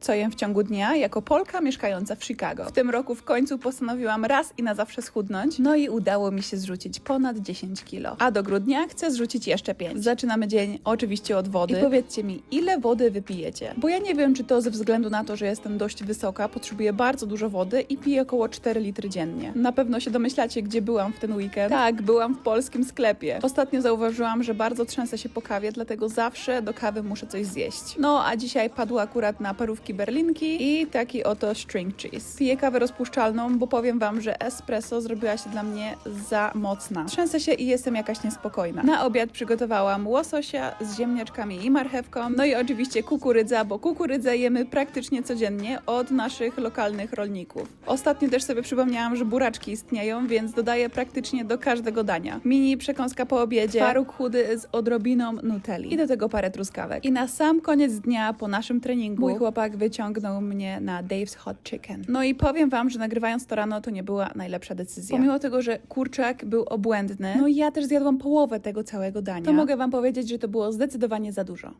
co jem w ciągu dnia jako Polka mieszkająca w Chicago. W tym roku w końcu postanowiłam raz i na zawsze schudnąć, no i udało mi się zrzucić ponad 10 kilo. A do grudnia chcę zrzucić jeszcze 5. Zaczynamy dzień oczywiście od wody. I powiedzcie mi, ile wody wypijecie? Bo ja nie wiem, czy to ze względu na to, że jestem dość wysoka, potrzebuję bardzo dużo wody i piję około 4 litry dziennie. Na pewno się domyślacie, gdzie byłam w ten weekend. Tak, byłam w polskim sklepie. Ostatnio zauważyłam, że bardzo trzęsę się po kawie, dlatego zawsze do kawy muszę coś zjeść. No, a dzisiaj padła akurat na parówki berlinki i taki oto string cheese. Piję kawę rozpuszczalną, bo powiem wam, że espresso zrobiła się dla mnie za mocna. Trzęsę się i jestem jakaś niespokojna. Na obiad przygotowałam łososia z ziemniaczkami i marchewką, no i oczywiście kukurydza, bo kukurydzę jemy praktycznie codziennie od naszych lokalnych rolników. Ostatnio też sobie przypomniałam, że buraczki istnieją, więc dodaję praktycznie do każdego dania. Mini przekąska po obiedzie, twaróg chudy z odrobiną nutelli i do tego parę truskawek. I na sam koniec dnia po naszym treningu mój chłopak wyciągnął mnie na Dave's Hot Chicken. No i powiem wam, że nagrywając to rano to nie była najlepsza decyzja. Pomimo tego, że kurczak był obłędny, no i ja też zjadłam połowę tego całego dania, to mogę wam powiedzieć, że to było zdecydowanie za dużo.